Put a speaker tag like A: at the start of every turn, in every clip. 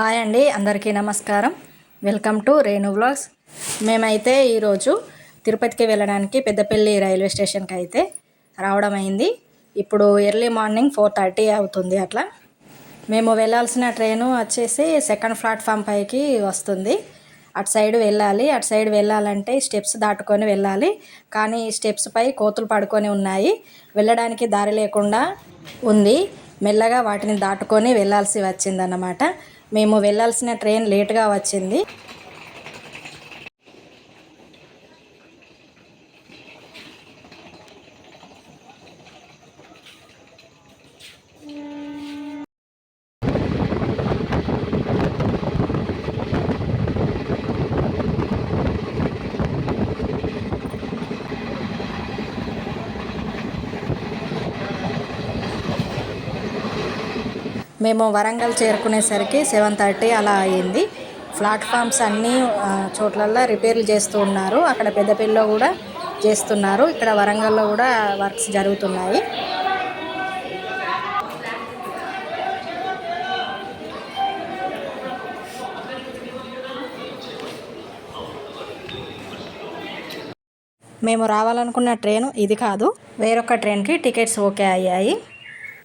A: Hi అండి అందరికీ నమస్కారం. వెల్కమ్ టు రేణు బ్లాగ్స్ మేమైతే ఈరోజు తిరుపతికి వెళ్ళడానికి పెద్దపల్లి రైల్వే స్టేషన్కి అయితే రావడం అయింది. ఇప్పుడు ఎర్లీ మార్నింగ్ ఫోర్ థర్టీ అవుతుంది అట్లా. మేము వెళ్ళాల్సిన ట్రైను వచ్చేసి సెకండ్ ప్లాట్ఫామ్ పైకి వస్తుంది. అటు సైడ్ వెళ్ళాలి అటు సైడ్ వెళ్ళాలంటే స్టెప్స్ దాటుకొని వెళ్ళాలి. కానీ స్టెప్స్ పై కోతులు పడుకొని ఉన్నాయి. వెళ్ళడానికి దారి లేకుండా ఉంది. మెల్లగా వాటిని దాటుకొని వెళ్ళాల్సి వచ్చిందన్నమాట. మేము వెళ్ళాల్సిన ట్రైన్ లేట్గా వచ్చింది. మేము వరంగల్ చేరుకునేసరికి సెవెన్ థర్టీ అలా అయింది ప్లాట్ఫామ్స్ అన్నీ చోట్లల్లో రిపేర్లు చేస్తూ ఉన్నారు. అక్కడ పెద్దపల్లిలో కూడా చేస్తున్నారు. ఇక్కడ వరంగల్లో కూడా వర్క్స్ జరుగుతున్నాయి. మేము రావాలనుకున్న ట్రైన్ ఇది కాదు. వేరొక ట్రైన్కి టికెట్స్ ఓకే అయ్యాయి.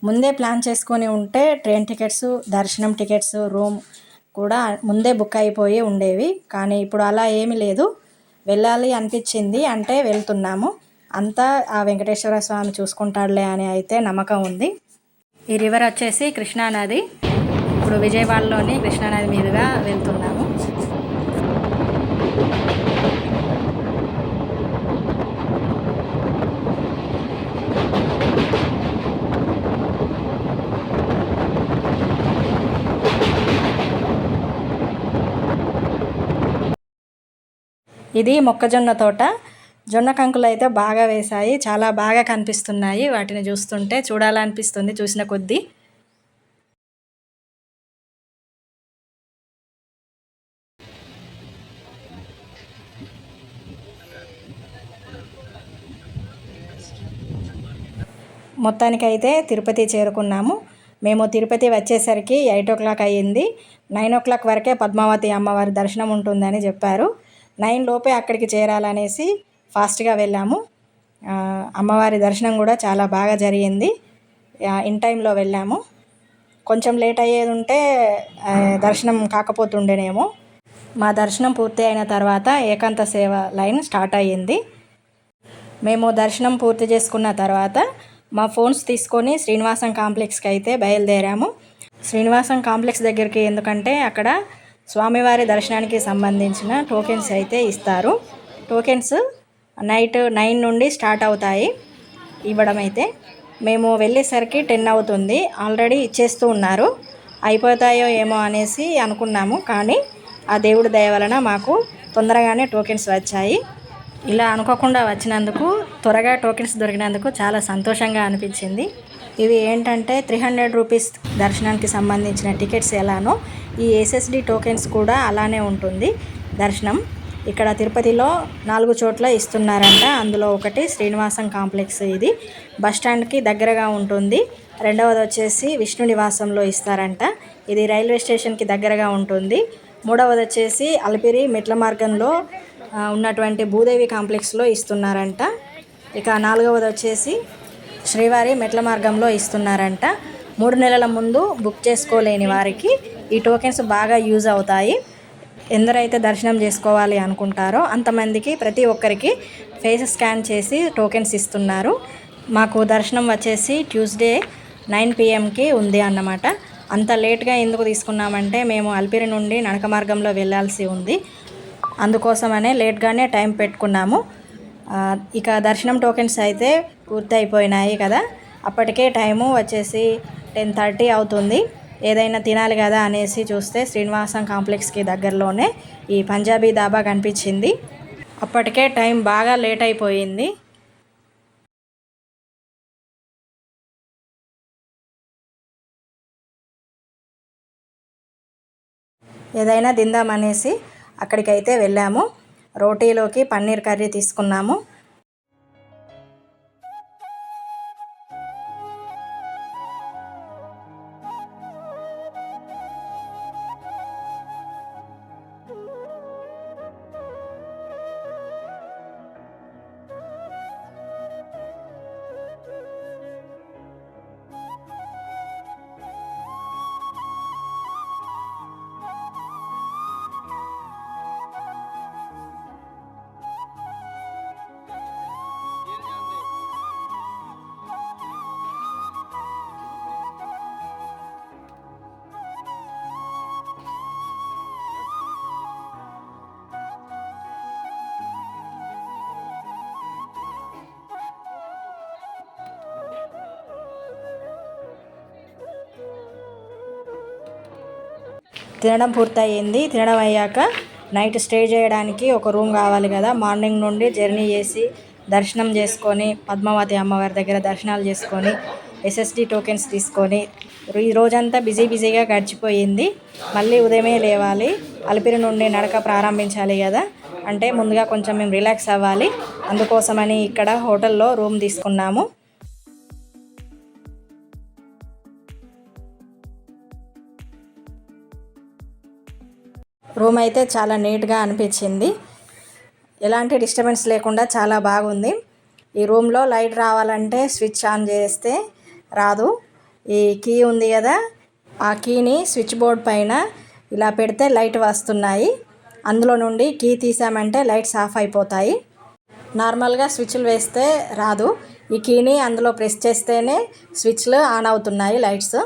A: ముందే ప్లాన్ చేసుకొని ఉంటే ట్రైన్ టికెట్స్ దర్శనం టికెట్స్ రూమ్ కూడా ముందే బుక్ అయిపోయి ఉండేవి. కానీ ఇప్పుడు అలా ఏమీ లేదు. వెళ్ళాలి అనిపించింది అంటే వెళ్తున్నాము. అంతా ఆ వెంకటేశ్వర స్వామి చూసుకుంటాడులే అని అయితే నమ్మకం ఉంది. ఈ రివర్ వచ్చేసి కృష్ణానది. ఇప్పుడు విజయవాడలోని కృష్ణానది మీదుగా వెళ్తున్నాము. ఇది మొక్కజొన్న తోట. జొన్న కంకులు అయితే బాగా వేశాయి. చాలా బాగా కనిపిస్తున్నాయి. వాటిని చూస్తుంటే చూడాలనిపిస్తుంది. చూసిన కొద్దీ. మొత్తానికైతే తిరుపతి చేరుకున్నాము. మేము తిరుపతి వచ్చేసరికి ఎయిట్ ఓ క్లాక్ అయ్యింది. నైన్ ఓ క్లాక్ వరకే పద్మావతి అమ్మవారి దర్శనం ఉంటుందని చెప్పారు. నైన్ లోపే అక్కడికి చేరాలనేసి ఫాస్ట్గా వెళ్ళాము. అమ్మవారి దర్శనం కూడా చాలా బాగా జరిగింది. ఇన్ టైంలో వెళ్ళాము. కొంచెం లేట్ అయ్యేది ఉంటే దర్శనం కాకపోతుండేనేమో. మా దర్శనం పూర్తి అయిన తర్వాత ఏకాంత సేవ లైన్ స్టార్ట్ అయ్యింది. మేము దర్శనం పూర్తి చేసుకున్న తర్వాత మా ఫోన్స్ తీసుకొని శ్రీనివాసం కాంప్లెక్స్కి అయితే బయలుదేరాము. శ్రీనివాసం కాంప్లెక్స్ దగ్గరికి ఎందుకంటే అక్కడ స్వామివారి దర్శనానికి సంబంధించిన టోకెన్స్ అయితే ఇస్తారు. టోకెన్స్ నైట్ నైన్ నుండి స్టార్ట్ అవుతాయి. ఇవ్వడం అయితే మేము వెళ్ళేసరికి టెన్ అవుతుంది. ఆల్రెడీ ఇచ్చేస్తూ ఉన్నారు. అయిపోతాయో ఏమో అనేసి అనుకున్నాము. కానీ ఆ దేవుడి దయ వలన మాకు తొందరగానే టోకెన్స్ వచ్చాయి. ఇలా అనుకోకుండా వచ్చినందుకు త్వరగా టోకెన్స్ దొరికినందుకు చాలా సంతోషంగా అనిపించింది. ఇవి ఏంటంటే త్రీ హండ్రెడ్ రూపీస్ దర్శనానికి సంబంధించిన టికెట్స్ ఎలానో ఈ ఎస్ఎస్డి టోకెన్స్ కూడా అలానే ఉంటుంది దర్శనం. ఇక్కడ తిరుపతిలో నాలుగు చోట్ల ఇస్తున్నారంట. అందులో ఒకటి శ్రీనివాసం కాంప్లెక్స్ ఇది. బస్ స్టాండ్కి దగ్గరగా ఉంటుంది. రెండవది వచ్చేసి విష్ణు నివాసంలో ఇస్తారంట. ఇది రైల్వే స్టేషన్కి దగ్గరగా ఉంటుంది. మూడవది వచ్చేసి అలిపిరి మెట్ల మార్గంలో ఉన్నటువంటి భూదేవి కాంప్లెక్స్లో ఇస్తున్నారంట. ఇక నాలుగవది వచ్చేసి శ్రీవారి మెట్ల మార్గంలో ఇస్తున్నారంట. మూడు నెలల ముందు బుక్ చేసుకోలేని వారికి ఈ టోకెన్స్ బాగా యూజ్ అవుతాయి. ఎందరైతే దర్శనం చేసుకోవాలి అనుకుంటారో అంతమందికి ప్రతి ఒక్కరికి ఫేస్ స్కాన్ చేసి టోకెన్స్ ఇస్తున్నారు. మాకు దర్శనం వచ్చేసి ట్యూస్డే నైన్ పిఎంకి ఉంది అన్నమాట. అంత లేట్గా ఎందుకు తీసుకున్నామంటే మేము అల్పిరి నుండి నడక మార్గంలో వెళ్ళాల్సి ఉంది. అందుకోసమనే లేట్గానే టైం పెట్టుకున్నాము. ఇక దర్శనం టోకెన్స్ అయితే పూర్తి అయిపోయినాయి కదా అప్పటికే టైము వచ్చేసి టెన్ థర్టీ అవుతుంది. ఏదైనా తినాలి కదా అనేసి చూస్తే శ్రీనివాసం కాంప్లెక్స్కి దగ్గరలోనే ఈ పంజాబీ దాబా కనిపించింది. అప్పటికే టైం బాగా లేట్ అయిపోయింది. ఏదైనా తిందామనేసి అక్కడికైతే వెళ్ళాము. రోటీలోకి పన్నీర్ కర్రీ తీసుకున్నాము. తినడం పూర్తయింది. తినడం అయ్యాక నైట్ స్టే చేయడానికి ఒక రూమ్ కావాలి కదా. మార్నింగ్ నుండి జర్నీ చేసి దర్శనం చేసుకొని పద్మావతి అమ్మవారి దగ్గర దర్శనాలు చేసుకొని ఎస్ఎస్డి టోకెన్స్ తీసుకొని ఈ రోజంతా బిజీ బిజీగా గడిచిపోయింది. మళ్ళీ ఉదయమే లేవాలి. అలిపిరి నుండి నడక ప్రారంభించాలి కదా. అంటే ముందుగా కొంచెం మేము రిలాక్స్ అవ్వాలి. అందుకోసమని ఇక్కడ హోటల్లో రూమ్ తీసుకున్నాము. రూమ్ అయితే చాలా నీట్గా అనిపించింది. ఎలాంటి డిస్టర్బెన్స్ లేకుండా చాలా బాగుంది. ఈ రూమ్లో లైట్ రావాలంటే స్విచ్ ఆన్ చేస్తే రాదు. ఈ కీ ఉంది కదా ఆ కీని స్విచ్ బోర్డ్ పైన ఇలా పెడితే లైట్ వస్తున్నాయి. అందులో నుండి కీ తీసామంటే లైట్స్ ఆఫ్ అయిపోతాయి. నార్మల్గా స్విచ్లు వేస్తే రాదు. ఈ కీని అందులో ప్రెస్ చేస్తేనే స్విచ్లు ఆన్ అవుతున్నాయి లైట్స్.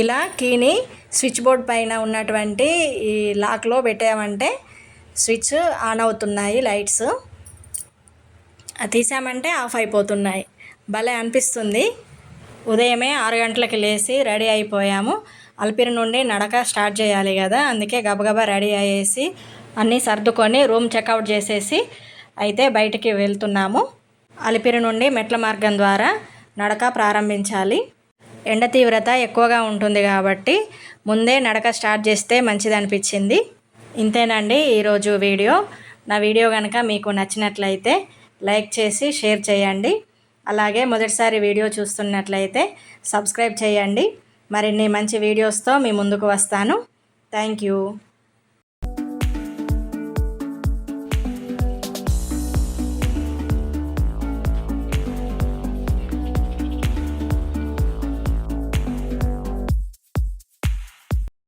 A: ఇలా కీని స్విచ్ బోర్డ్ పైన ఉన్నటువంటి ఈ లాక్లో పెట్టామంటే స్విచ్ ఆన్ అవుతున్నాయి లైట్స్. తీసామంటే ఆఫ్ అయిపోతున్నాయి. భలే అనిపిస్తుంది. ఉదయమే ఆరు గంటలకి లేచి రెడీ అయిపోయాము. అల్పిరి నుండి నడక స్టార్ట్ చేయాలి కదా అందుకే గబగబా రెడీ అయ్యేసి అన్నీ సర్దుకొని రూమ్ చెక్అవుట్ చేసేసి అయితే బయటికి వెళ్తున్నాము. అలిపిరి నుండి మెట్ల మార్గం ద్వారా నడక ప్రారంభించాలి. ఎండ తీవ్రత ఎక్కువగా ఉంటుంది కాబట్టి ముందే నడక స్టార్ట్ చేస్తే మంచిది అనిపించింది ఇంతేనండి ఈరోజు వీడియో. నా వీడియో కనుక మీకు నచ్చినట్లయితే లైక్ చేసి షేర్ చేయండి. అలాగే మొదటిసారి వీడియో చూస్తున్నట్లయితే సబ్స్క్రైబ్ చేయండి. మరిన్ని మంచి వీడియోస్తో మీ ముందుకు వస్తాను. Thank you.